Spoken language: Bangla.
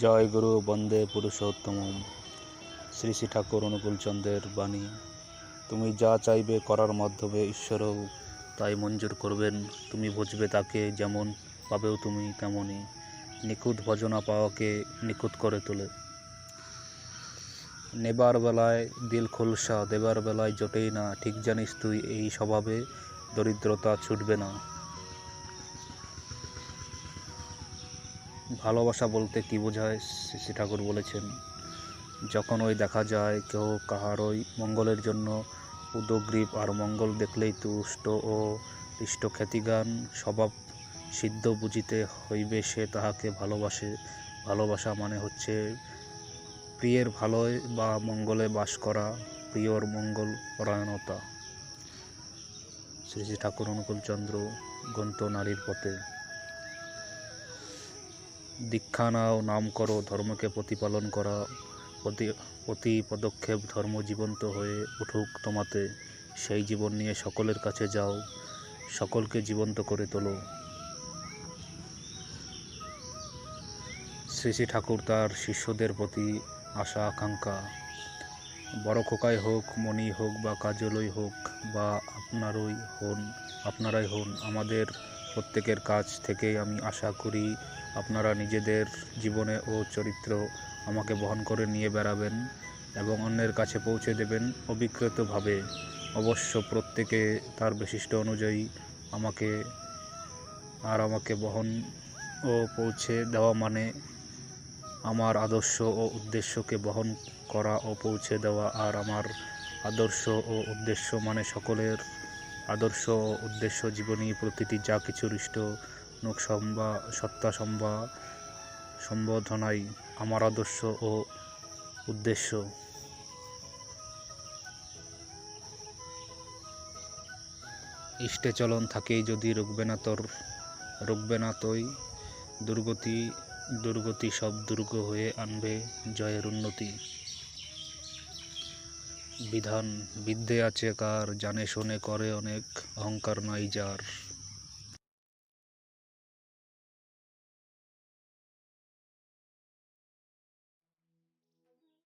জয় গুরু, বন্দে পুরুষোত্তম শ্রী শ্রী ঠাকুর অনুকূলচন্দ্রের বাণী। তুমি যা চাইবে করার মাধ্যমে ঈশ্বরও তাই মঞ্জুর করবেন। তুমি বুঝবে তাকে যেমন পাবেও তুমি তেমনই। নিখুঁত ভজনা পাওয়াকে নিখুঁত করে তোলে। নেবার বেলায় দিল খোলসা, দেবার বেলায় জোটেই না। ঠিক জানিস তুই, এই স্বভাবে দরিদ্রতা ছুটবে না। ভালোবাসা বলতে কি বোঝায়? শ্রী ঠাকুর বলেছেন, যখন ওই দেখা যায় কেউ কাহারই মঙ্গলের জন্য উদগ্রীব আর মঙ্গল দেখলেই তুষ্ট ও ইষ্ট খ্যাতিগান। স্বভাব সিদ্ধ বুঝিতে হইবে সে তাহাকে ভালোবাসে। ভালোবাসা মানে হচ্ছে প্রিয়ের ভালোয় বা মঙ্গলে বাস করা প্রিয়র মঙ্গল পরায়ণতা। শ্রী শ্রী ঠাকুর অনুকূলচন্দ্র গ্রন্থ নারীর পথে। দীক্ষা নাও, নাম করো, ধর্মকে প্রতিপালন করা, প্রতি প্রতি পদক্ষেপ ধর্ম জীবন্ত হয়ে উঠুক তোমাতে। সেই জীবন নিয়ে সকলের কাছে যাও, সকলকে জীবন্ত করে তোলো। শ্রী শ্রী ঠাকুর তার শিষ্যদের প্রতি আশা, আকাঙ্ক্ষা। বড় খোকাই হোক, মণি হোক বা কাজলই হোক বা আপনারই হন, আপনারাই হন, আমাদের প্রত্যেকের কাছ থেকে আমি আশা করি আপনারা নিজেদের জীবনে ও চরিত্র আমাকে বহন করে নিয়ে বেড়াবেন এবং অন্যের কাছে পৌঁছে দেবেন অবিকৃতভাবে অবশ্য প্রত্যেকে তার বৈশিষ্ট্য অনুযায়ী আমাকে, আর আমাকে বহন ও পৌঁছে দেওয়া মানে আমার আদর্শ ও উদ্দেশ্যকে বহন করা ও পৌঁছে দেওয়া আর আমার আদর্শ ও উদ্দেশ্য মানে সকলের আদর্শ ও উদ্দেশ্য জীবনী, প্রতিটি যা কিছু হৃষ্ট নোক সম্বা সত্তা সম্বা সম্বোধনাই আমার আদর্শ ও উদ্দেশ্য। ইষ্টে চলন থাকেই যদি রুকবে না তোর রুকবে না তই দুর্গতি দুর্গতি সব দুর্গ হয়ে আনবে জয়ের উন্নতি। বিধান বিদ্যে আছে কার, জানে শোনে করে অনেক, অহংকার নাই যার।